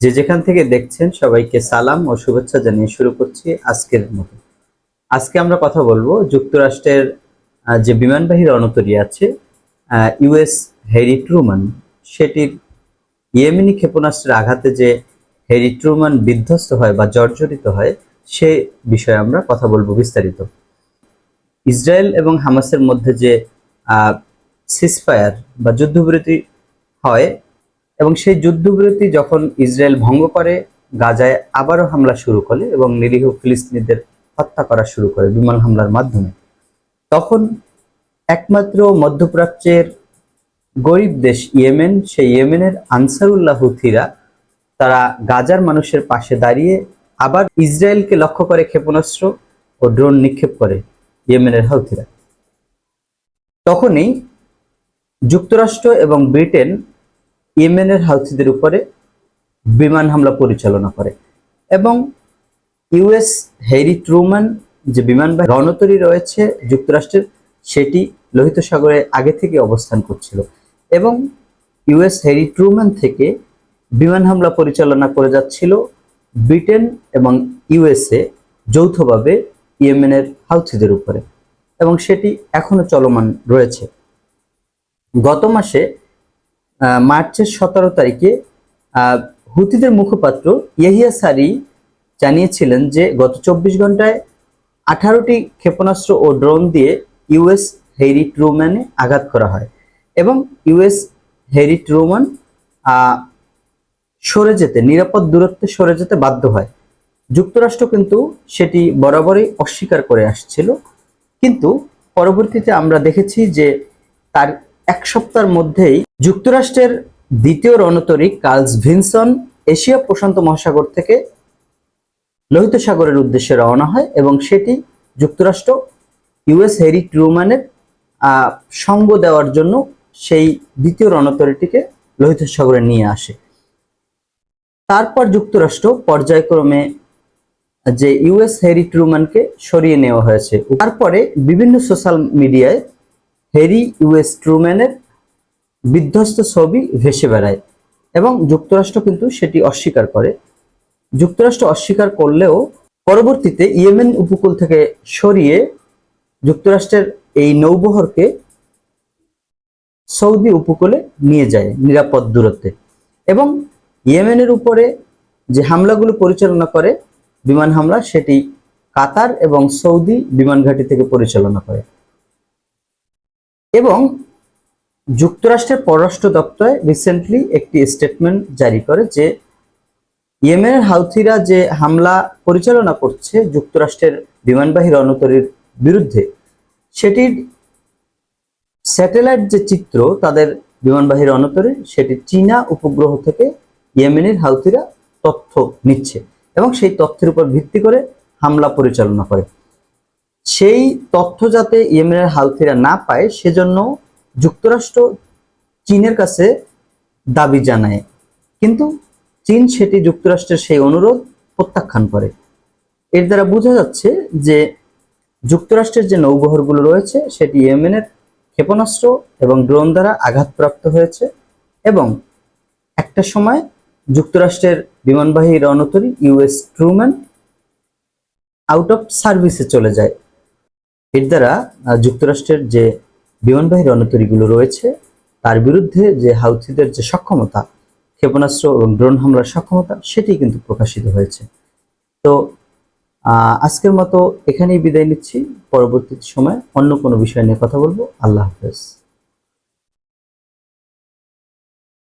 যে যেখান থেকে দেখছেন সবাইকে সালাম ও শুভেচ্ছা জানিয়ে শুরু করছি আজকের মতো। আজকে আমরা কথা বলব যুক্তরাষ্ট্রের যে বিমানবাহী রণতরী আছে ইউএস হেরি ট্রুমান। সেটির ইয়েমিনি ক্ষেপণাস্ত্রের আঘাতে যে হেরি ট্রুমান বিধ্বস্ত হয় বা জর্জরিত হয়, সে বিষয়ে আমরা কথা বলব বিস্তারিত। ইসরায়েল এবং হামাসের মধ্যে যে সিসফায়ার বা যুদ্ধবিরতি হয় এবং সেই যুদ্ধবিরতি যখন ইসরায়েল ভঙ্গ করে, গাজায় আবারও হামলা শুরু করে এবং নিরীহ ফিলিস্তিনিদের হত্যা করা শুরু করে বিমান হামলার মাধ্যমে, তখন একমাত্র মধ্যপ্রাচ্যের গরিব দেশ ইয়েমেন, সেই ইয়েমেনের আনসারুল্লাহ হুথিরা, তারা গাজার মানুষের পাশে দাঁড়িয়ে আবার ইসরায়েলকে লক্ষ্য করে ক্ষেপণাস্ত্র ও ড্রোন নিক্ষেপ করে ইয়েমেনের হাউথিরা তখনই যুক্তরাষ্ট্র এবং ব্রিটেন ইয়েমেনের হাউথিদের উপরে বিমান হামলা পরিচালনা করে। এবং ইউএস হেরি ট্রুম্যান যে বিমানবাহী রণতরী রয়েছে যুক্তরাষ্ট্রের, সেটি লোহিত সাগরে আগে থেকে অবস্থান করছিল। এবং ইউএস হেরি ট্রুম্যান থেকে বিমান হামলা পরিচালনা করে যাচ্ছিল ব্রিটেন এবং ইউএসএ যৌথভাবে ইয়েমেনের হাউথিদের উপরে। এবং সেটি এখনও চলমান রয়েছে। গত মাসে মার্চের সতেরো তারিখে হুতিদের মুখপাত্র ইয়াহিয়া সারি জানিয়েছিলেন যে গত চব্বিশ ঘন্টায় আঠারোটি ক্ষেপণাস্ত্র ও ড্রোন দিয়ে ইউএস হেরি ট্রুম্যানে আঘাত করা হয় এবং ইউএস হেরি ট্রুম্যান আহ, সরে যেতে নিরাপদ দূরত্বে সরে যেতে বাধ্য হয়। যুক্তরাষ্ট্র কিন্তু সেটি বরাবরই অস্বীকার করে আসছিল। কিন্তু পরবর্তীতে আমরা দেখেছি যে তার এক সপ্তাহের মধ্যেই যুক্তরাষ্ট্রের দ্বিতীয় রণতরী কার্লস ভিনসন এশিয়া প্রশান্ত মহাসাগর থেকে লোহিত সাগরের উদ্দেশ্যে রওনা হয় এবং সেটি যুক্তরাষ্ট্র ইউএস হেরি ট্রুম্যানের সঙ্গ দেওয়ার জন্য সেই দ্বিতীয় রণতরীটিকে লোহিত সাগরে নিয়ে আসে। তারপর যুক্তরাষ্ট্র পর্যায়ক্রমে যে ইউএস হেরি ট্রুম্যানকে সরিয়ে নেওয়া হয়েছে। তারপরে বিভিন্ন সোশ্যাল মিডিয়ায় হেরি ইউএস ট্রুম্যানের বিধ্বস্ত ছবি ভেসে বেড়ায় এবং যুক্তরাষ্ট্র কিন্তু সেটি অস্বীকার করে। যুক্তরাষ্ট্র অস্বীকার করলেও পরবর্তীতে ইয়েমেন উপকূল থেকে সরিয়ে যুক্তরাষ্ট্রের এই নৌবহরকে সৌদি উপকূলে নিয়ে যায় নিরাপদ দূরত্বে এবং ইয়েমেনের উপরে যে হামলাগুলো পরিচালনা করে বিমান হামলা, সেটি কাতার এবং সৌদি বিমান ঘাঁটি থেকে পরিচালনা করে। এবং যুক্তরাষ্ট্রের পররাষ্ট্র দপ্তর রিসেন্টলি একটি স্টেটমেন্ট জারি করে যে ইয়েমেনের হাউথিরা যে হামলা পরিচালনা করছে যুক্তরাষ্ট্রের বিমানবাহী রণতরীর বিরুদ্ধে, সেটির স্যাটেলাইট যে চিত্র তাদের বিমানবাহী রণতরীর সেটি চীনা উপগ্রহ থেকে ইয়েমেনের হাউথিরা তথ্য নিচ্ছে এবং সেই তথ্যের উপর ভিত্তি করে হামলা পরিচালনা করে। সেই তথ্য যাতে ইয়েমেনের হাউথিরা না পায়, সেজন্য যুক্তরাষ্ট্র চীনের কাছে দাবি জানায়। কিন্তু চীন সেটি যুক্তরাষ্ট্রের সেই অনুরোধ প্রত্যাখ্যান করে। এর দ্বারা বোঝা যাচ্ছে যে যুক্তরাষ্ট্রের যে নৌবহরগুলো রয়েছে, সেটি ইয়েমেনের ক্ষেপণাস্ত্র এবং ড্রোন দ্বারা আঘাতপ্রাপ্ত হয়েছে এবং একটা সময় যুক্তরাষ্ট্রের বিমানবাহী রণতরী ইউএস ট্রুম্যান আউট অফ সার্ভিসে চলে যায়। এর দ্বারা যুক্তরাষ্ট্রের যে বিমানবাহী রণতরীগুলো রয়েছে, তার বিরুদ্ধে যে হাউথিদের যে সক্ষমতা, ক্ষেপণাস্ত্র এবং ড্রোন হামলার সক্ষমতা, সেটি কিন্তু প্রকাশিত হয়েছে। তো আজকের মতো এখানেই বিদায় নিচ্ছি। পরবর্তী সময় অন্য কোনো বিষয় নিয়ে কথা বলব। আল্লাহ হাফেজ।